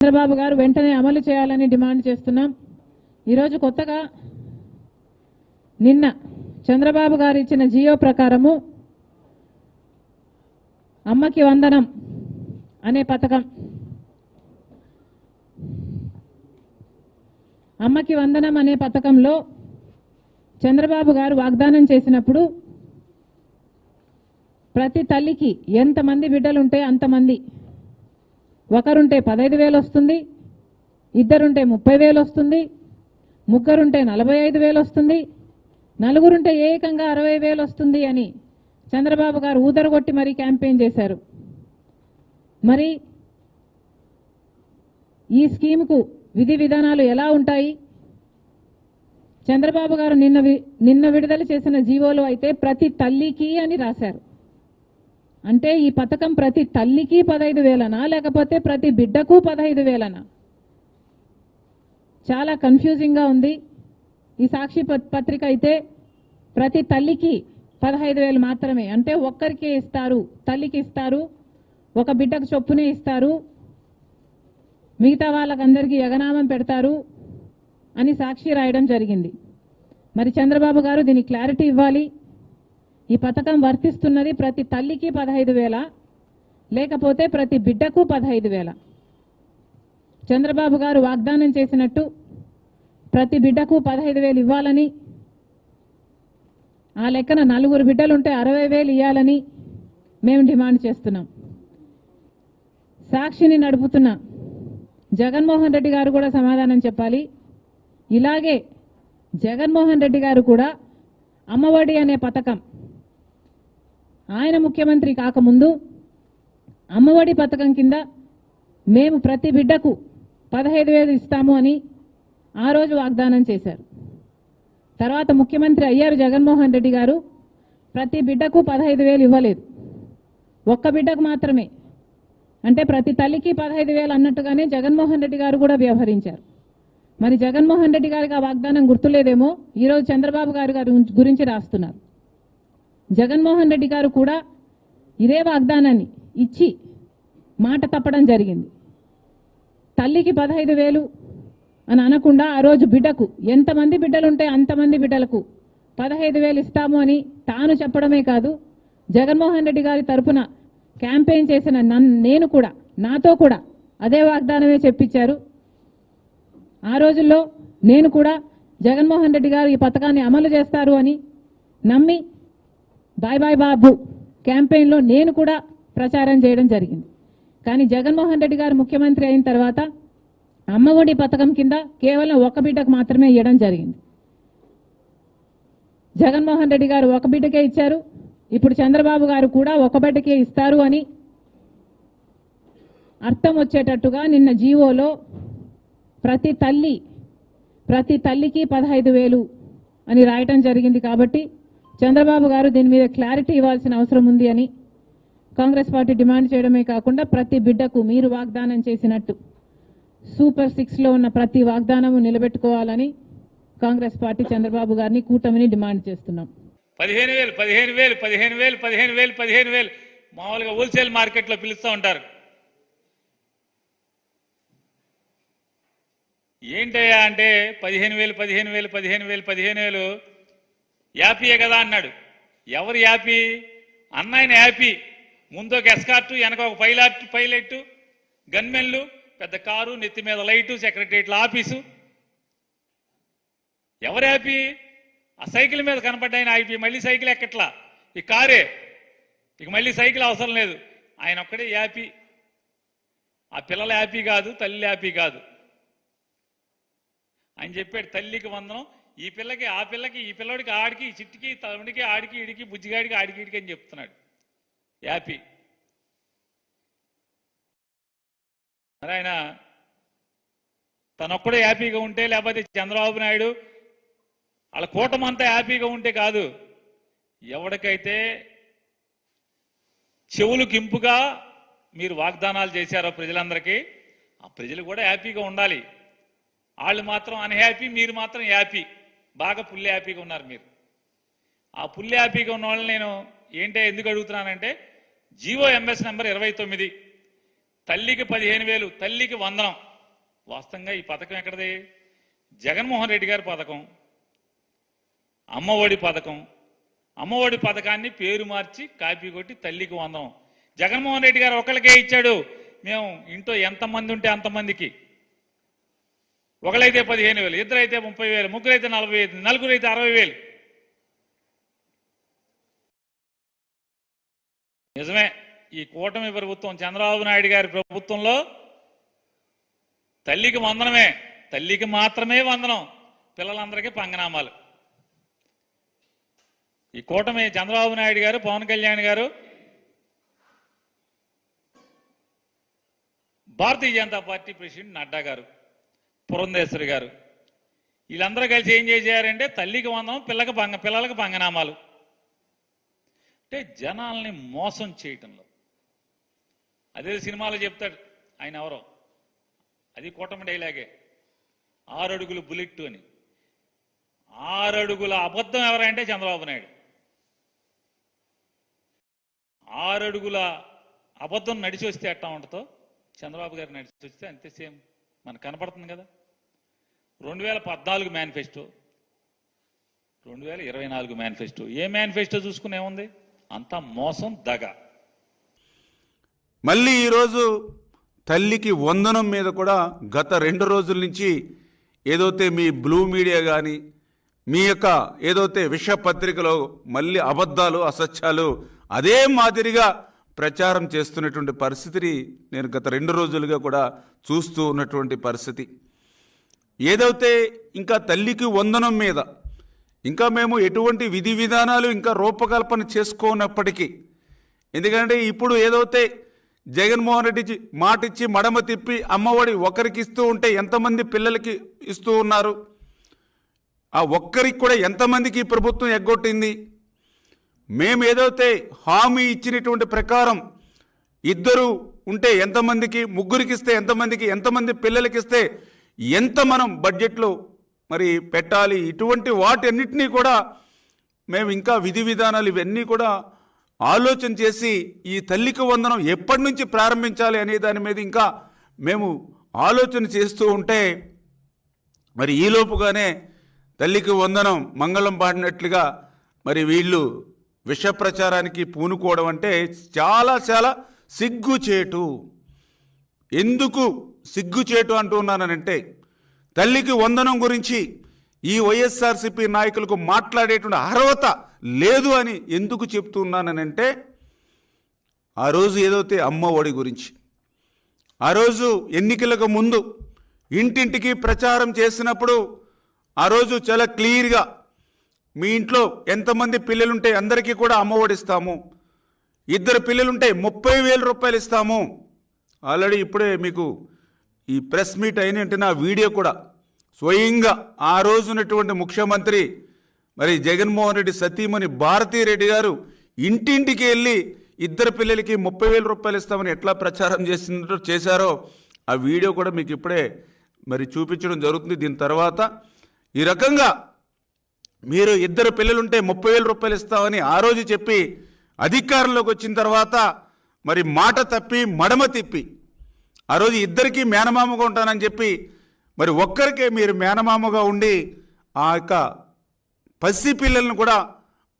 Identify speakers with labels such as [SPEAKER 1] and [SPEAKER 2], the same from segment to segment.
[SPEAKER 1] చంద్రబాబు గారు వెంటనే అమలు చేయాలని డిమాండ్ చేస్తున్నాం. ఈరోజు కొత్తగా నిన్న చంద్రబాబు గారు ఇచ్చిన జియో ప్రకారము అమ్మకి వందనం అనే పథకం. అమ్మకి వందనం అనే పథకంలో చంద్రబాబు గారు వాగ్దానం చేసినప్పుడు ప్రతి తల్లికి ఎంతమంది బిడ్డలుంటే అంతమంది ఒకరుంటే పదహైదు వేలు వస్తుంది ఇద్దరుంటే ముప్పై వేలు వస్తుంది ముగ్గురుంటే నలభై ఐదు వేలు వస్తుంది నలుగురుంటే ఏకంగా అరవై వేలు వస్తుంది అని చంద్రబాబు గారు ఊదరగొట్టి మరీ క్యాంపెయిన్ చేశారు. మరి ఈ స్కీమ్కు విధి విధానాలు ఎలా ఉంటాయి? చంద్రబాబు గారు నిన్న వి- నిన్న విడుదల చేసిన జీవోలు అయితే ప్రతి తల్లికి అని రాశారు. అంటే ఈ పథకం ప్రతి తల్లికి పదహైదు వేలనా లేకపోతే ప్రతి బిడ్డకు పదహైదు వేలనా? చాలా కన్ఫ్యూజింగ్గా ఉంది. ఈ సాక్షి పత్- పత్రిక అయితే ప్రతి తల్లికి పదహైదు వేలు మాత్రమే. అంటే ఒక్కరికే ఇస్తారు తల్లికి ఇస్తారు ఒక బిడ్డకు చొప్పునే ఇస్తారు మిగతా వాళ్ళకందరికీ ఎగనామం పెడతారు అని సాక్షి రాయడం జరిగింది. మరి చంద్రబాబు గారు దీనికి క్లారిటీ ఇవ్వాలి. ఈ పథకం వర్తిస్తున్నది ప్రతి తల్లికి పదహైదు వేల లేకపోతే ప్రతి బిడ్డకు పదహైదు వేల. చంద్రబాబు గారు వాగ్దానం చేసినట్టు ప్రతి బిడ్డకు పదహైదు వేలు ఇవ్వాలని ఆ లెక్కన నలుగురు బిడ్డలుంటే అరవై వేలు ఇవ్వాలని మేము డిమాండ్ చేస్తున్నాం. సాక్షిని నడుపుతున్న జగన్మోహన్ రెడ్డి గారు కూడా సమాధానం చెప్పాలి. ఇలాగే జగన్మోహన్ రెడ్డి గారు కూడా అమ్మఒడి అనే పథకం ఆయన ముఖ్యమంత్రి కాకముందు అమ్మఒడి పథకం కింద మేము ప్రతి బిడ్డకు పదహైదు వేలు ఇస్తాము అని ఆ రోజు వాగ్దానం చేశారు. తర్వాత ముఖ్యమంత్రి అయ్యారు జగన్మోహన్ రెడ్డి గారు. ప్రతి బిడ్డకు పదహైదు వేలు ఇవ్వలేదు. ఒక్క బిడ్డకు మాత్రమే. అంటే ప్రతి తల్లికి పదహైదు వేలు అన్నట్టుగానే జగన్మోహన్ రెడ్డి గారు కూడా వ్యవహరించారు. మరి జగన్మోహన్ రెడ్డి గారికి ఆ వాగ్దానం గుర్తులేదేమో? ఈరోజు చంద్రబాబు గారు గారి గురించి రాస్తున్నారు. జగన్మోహన్ రెడ్డి గారు కూడా ఇదే వాగ్దానాన్ని ఇచ్చి మాట తప్పడం జరిగింది. తల్లికి పదహైదు వేలు అని అనకుండా ఆ రోజు బిడ్డకు ఎంతమంది బిడ్డలుంటే అంతమంది బిడ్డలకు పదహైదు వేలు ఇస్తాము అని తాను చెప్పడమే కాదు జగన్మోహన్ రెడ్డి గారి తరపున క్యాంపెయిన్ చేసిన నేను కూడా నాతో కూడా అదే వాగ్దానమే చెప్పించారు ఆ రోజుల్లో నేను కూడా జగన్మోహన్ రెడ్డి గారు ఈ పథకాన్ని అమలు చేస్తారు అని నమ్మి బాయ్ బాయ్ బాబు క్యాంపెయిన్లో నేను కూడా ప్రచారం చేయడం జరిగింది. కానీ జగన్మోహన్ రెడ్డి గారు ముఖ్యమంత్రి అయిన తర్వాత అమ్మఒడి పథకం కింద కేవలం ఒక బిడ్డకు మాత్రమే ఇవ్వడం జరిగింది. జగన్మోహన్ రెడ్డి గారు ఒక బిడ్డకే ఇచ్చారు. ఇప్పుడు చంద్రబాబు గారు కూడా ఒక బిడ్డకే ఇస్తారు అని అర్థం వచ్చేటట్టుగా నిన్న జీవోలో ప్రతి తల్లి ప్రతి తల్లికి పదహైదు వేలు అని రాయటం జరిగింది కాబట్టి చంద్రబాబు గారు దీని మీద క్లారిటీ ఇవ్వాల్సిన అవసరం ఉంది అని కాంగ్రెస్ పార్టీ డిమాండ్ చేయడమే కాకుండా ప్రతి బిడ్డకు మీరు వాగ్దానం చేసినట్టు సూపర్ సిక్స్లో ఉన్న ప్రతి వాగ్దానము నిలబెట్టుకోవాలని కాంగ్రెస్ పార్టీ చంద్రబాబు గారిని కూటమిని డిమాండ్ చేస్తున్నాం.
[SPEAKER 2] పదిహేను వేలు పదిహేను వేలు పదిహేను వేలు పదిహేను వేలు పదిహేను వేలు. మామూలుగా హోల్సేల్ మార్కెట్లో పిలుస్తూ ఉంటారు. ఏంటయ్యా అంటే పదిహేను వేలు పదిహేను వేలు పదిహేను వేలు పదిహేను వేలు యాపీయే కదా అన్నాడు. ఎవరు యాపీ? అన్నాయన యాపీ. ముందు ఒక ఎస్కార్టు వెనక ఒక పైలాట్ పైలట్ గన్మెన్లు పెద్ద కారు నెత్తి మీద లైటు సెక్రటరియట్ల ఆఫీసు. ఎవరు యాపీ? ఆ సైకిల్ మీద కనపడ్డాయన ఆపి మళ్ళీ సైకిల్ ఎక్కట్లా? ఈ కారే. ఇక మళ్ళీ సైకిల్ అవసరం లేదు. ఆయన ఒక్కడే యాపీ. ఆ పిల్లల హ్యాపీ కాదు తల్లి హ్యాపీ కాదు. ఆయన చెప్పాడు తల్లికి వందనం ఈ పిల్లకి ఆ పిల్లకి ఈ పిల్లడికి ఆడికి ఈ చిట్టికి తమ్ముడికి ఆడికి ఇడికి బుజ్జిగాడికి ఆడికి ఇడికి అని చెప్తున్నాడు. హ్యాపీ మరి ఆయన తనొక్కడే హ్యాపీగా ఉంటే లేకపోతే చంద్రబాబు నాయుడు వాళ్ళ కూటమంతా హ్యాపీగా ఉంటే కాదు. ఎవరికైతే చెవులు కింపుగా మీరు వాగ్దానాలు చేశారో ప్రజలందరికీ ఆ ప్రజలు కూడా హ్యాపీగా ఉండాలి. వాళ్ళు మాత్రం అన్హ్యాపీ మీరు మాత్రం హ్యాపీ బాగా పుల్లి హ్యాపీగా ఉన్నారు మీరు. ఆ పుల్లి హ్యాపీగా ఉన్న వాళ్ళని నేను ఏంటో ఎందుకు అడుగుతున్నానంటే జీవో ఎంఎస్ నెంబర్ ఇరవై తొమ్మిది. తల్లికి పదిహేను వేలు తల్లికి వందనం. వాస్తవంగా ఈ పథకం ఎక్కడది? జగన్మోహన్ రెడ్డి గారి పథకం అమ్మఒడి పథకం. అమ్మఒడి పథకాన్ని పేరు మార్చి కాపీ కొట్టి తల్లికి వందం జగన్మోహన్ రెడ్డి గారు ఒకరికే ఇచ్చాడు. మేము ఇంట్లో ఎంతమంది ఉంటే అంతమందికి. ఒకరైతే పదిహేను వేలు ఇద్దరైతే ముప్పై వేలు ముగ్గురైతే నలభై ఐదు నలుగురు అయితే అరవై వేలు. నిజమే ఈ కూటమి ప్రభుత్వం చంద్రబాబు నాయుడు గారి ప్రభుత్వంలో తల్లికి వందనమే తల్లికి మాత్రమే వందనం పిల్లలందరికీ పంగనామాలు. ఈ కూటమి చంద్రబాబు నాయుడు గారు పవన్ కళ్యాణ్ గారు భారతీయ జనతా పార్టీ ప్రెసిడెంట్ నడ్డా గారు. పురంధేశ్వరి గారు. వీళ్ళందరూ కలిసి ఏం చేశారంటే తల్లికి వందం పిల్లకి పంగ పిల్లలకి పంగనామాలు అంటే జనాల్ని మోసం చేయటంలో. అదే సినిమాలో చెప్తాడు ఆయన ఎవరో. అది కూటమి డైలాగే. ఆరడుగులు బుల్లెట్ అని. ఆరడుగుల అబద్ధం ఎవరంటే చంద్రబాబు నాయుడు. ఆరడుగుల అబద్ధం నడిచి వస్తే ఎట్టా ఉంటుందో చంద్రబాబు గారు నడిచి వస్తే అంతే సేమ్. మనకు కనపడుతుంది కదా. రెండు వేల పద్నాలుగు మేనిఫెస్టో రెండు వేల ఇరవై నాలుగు మేనిఫెస్టో ఏ మేనిఫెస్టో చూసుకునేముంది అంతా మోసం దగ.
[SPEAKER 3] మళ్ళీ ఈరోజు తల్లికి వందనం మీద కూడా గత రెండు రోజుల నుంచి ఏదైతే మీ బ్లూ మీడియా కానీ మీ యొక్క ఏదైతే విషపత్రికలో మళ్ళీ అబద్ధాలు అసత్యాలు అదే మాదిరిగా ప్రచారం చేస్తున్నటువంటి పరిస్థితిని నేను గత రెండు రోజులుగా కూడా చూస్తూ ఉన్నటువంటి పరిస్థితి. ఏదైతే ఇంకా తల్లికి వందనం మీద ఇంకా మేము ఎటువంటి విధి విధానాలు ఇంకా రూపకల్పన చేసుకోనప్పటికీ ఎందుకంటే ఇప్పుడు ఏదైతే జగన్మోహన్ రెడ్డి మాటిచ్చి మడమ తిప్పి అమ్మఒడి ఒకరికి ఇస్తూ ఉంటే ఎంతమంది పిల్లలకి ఇస్తూ ఉన్నారు? ఆ ఒక్కరికి కూడా ఎంతమందికి ప్రభుత్వం ఎగ్గొట్టింది? మేము ఏదైతే హామీ ఇచ్చినటువంటి ప్రకారం ఇద్దరు ఉంటే ఎంతమందికి ముగ్గురికి ఇస్తే ఎంతమందికి ఎంతమంది పిల్లలకి ఇస్తే ఎంత మనం బడ్జెట్లో మరి పెట్టాలి ఇటువంటి వాటన్నిటినీ కూడా మేము ఇంకా విధి విధానాలు ఇవన్నీ కూడా ఆలోచన చేసి ఈ తల్లికి వందనం ఎప్పటి నుంచి ప్రారంభించాలి అనే దాని మీద ఇంకా మేము ఆలోచన చేస్తూ ఉంటే మరి ఈలోపుగానే తల్లికి వందనం మంగళం పాడినట్లుగా మరి వీళ్ళు విష ప్రచారానికి పూనుకోవడం అంటే చాలా చాలా సిగ్గుచేటు. ఎందుకు సిగ్గుచేటు అంటున్నానంటే తల్లికి వందనం గురించి ఈ వైఎస్ఆర్సీపీ నాయకులకు మాట్లాడేటువంటి అర్హత లేదు అని ఎందుకు చెప్తున్నానంటే ఆ రోజు ఏదైతే అమ్మ ఒడి గురించి ఆ రోజు ఎన్నికలకు ముందు ఇంటింటికి ప్రచారం చేసినప్పుడు ఆ రోజు చాలా క్లియర్గా మీ ఇంట్లో ఎంతమంది పిల్లలుంటే అందరికీ కూడా అమ్మఒడి ఇస్తాము ఇద్దరు పిల్లలుంటే ముప్పై వేల రూపాయలు ఇస్తాము ఆల్రెడీ ఇప్పుడే మీకు ఈ ప్రెస్ మీట్ అయిన నా వీడియో కూడా. స్వయంగా ఆ రోజు ఉన్నటువంటి ముఖ్యమంత్రి మరి జగన్మోహన్ రెడ్డి సతీమణి భారతీ రెడ్డి గారు ఇంటింటికి వెళ్ళి ఇద్దరు పిల్లలకి ముప్పై వేల రూపాయలు ఇస్తామని ఎట్లా ప్రచారం చేసిందో చేశారో ఆ వీడియో కూడా మీకు ఇప్పుడే మరి చూపించడం జరుగుతుంది. దీని తర్వాత ఈ రకంగా మీరు ఇద్దరు పిల్లలుంటే ముప్పై వేల రూపాయలు ఇస్తామని ఆ రోజు చెప్పి అధికారంలోకి వచ్చిన తర్వాత మరి మాట తప్పి మడమ తిప్పి. ఆ రోజు ఇద్దరికీ మేనమామగా ఉంటానని చెప్పి మరి ఒక్కరికే మీరు మేనమామగా ఉండి ఆ యొక్క పసి పిల్లలను కూడా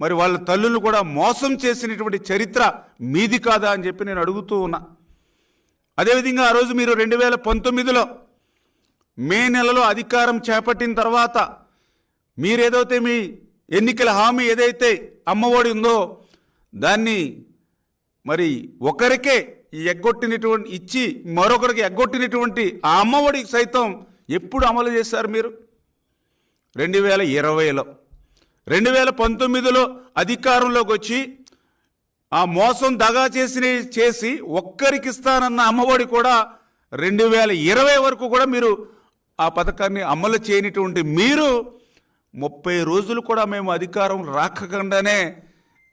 [SPEAKER 3] మరి వాళ్ళ తల్లులు కూడా మోసం చేసినటువంటి చరిత్ర మీది కాదా అని చెప్పి నేను అడుగుతూ ఉన్నా. అదేవిధంగా ఆ రోజు మీరు రెండు వేల పంతొమ్మిదిలో మే నెలలో అధికారం చేపట్టిన తర్వాత మీరేదైతే మీ ఎన్నికల హామీ ఏదైతే అమ్మఒడి ఉందో దాన్ని మరి ఒకరికే ఈ ఎగ్గొట్టినటువంటి ఇచ్చి మరొకరికి ఎగ్గొట్టినటువంటి ఆ అమ్మఒడి సైతం ఎప్పుడు అమలు చేశారు మీరు? రెండు వేల ఇరవైలో. రెండు వేల పంతొమ్మిదిలో అధికారంలోకి వచ్చి ఆ మోసం దగా చేసిన చేసి ఒక్కరికి ఇస్తానన్న అమ్మఒడి కూడా రెండు వేల ఇరవై వరకు కూడా మీరు ఆ పథకాన్ని అమలు చేయనటువంటి మీరు ముప్పై రోజులు కూడా మేము అధికారం రాకకుండానే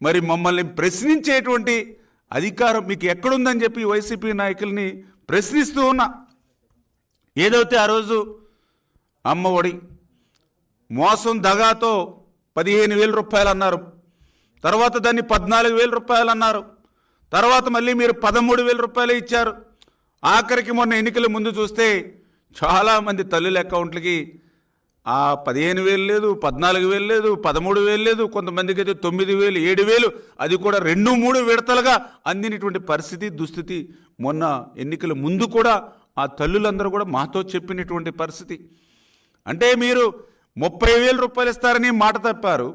[SPEAKER 3] మరి మమ్మల్ని ప్రశ్నించేటువంటి అధికారం మీకు ఎక్కడుందని చెప్పి వైసీపీ నాయకుల్ని ప్రశ్నిస్తూ ఉన్నా. ఏదైతే ఆ రోజు అమ్మ ఒడి మోసం దగాతో పదిహేను వేల రూపాయలు అన్నారు. తర్వాత దాన్ని పద్నాలుగు వేల రూపాయలు అన్నారు. తర్వాత మళ్ళీ మీరు పదమూడు వేల రూపాయలు ఇచ్చారు. ఆఖరికి మొన్న ఎన్నికల ముందు చూస్తే చాలామంది తల్లుల అకౌంట్లకి ఆ పదిహేను వేలు లేదు పద్నాలుగు వేలు లేదు పదమూడు వేలు లేదు కొంతమందికి అయితే తొమ్మిది వేలు ఏడు వేలు అది కూడా రెండు మూడు విడతలుగా అందినటువంటి పరిస్థితి దుస్థితి. మొన్న ఎన్నికల ముందు కూడా ఆ తల్లులందరూ కూడా మాతో చెప్పినటువంటి పరిస్థితి. అంటే మీరు ముప్పై వేల రూపాయలు ఇస్తారని మాట తప్పారు.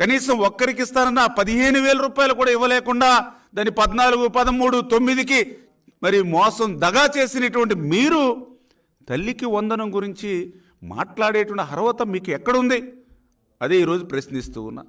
[SPEAKER 3] కనీసం ఒక్కరికి ఇస్తారన్న పదిహేను వేల రూపాయలు కూడా ఇవ్వలేకుండా దాని పద్నాలుగు పదమూడు తొమ్మిదికి మరి మోసం దగా చేసినటువంటి మీరు తల్లికి వందనం గురించి మాట్లాడేటువంటి అర్హత మీకు ఎక్కడుంది? అదే ఈరోజు ప్రశ్నిస్తూ ఉన్నా.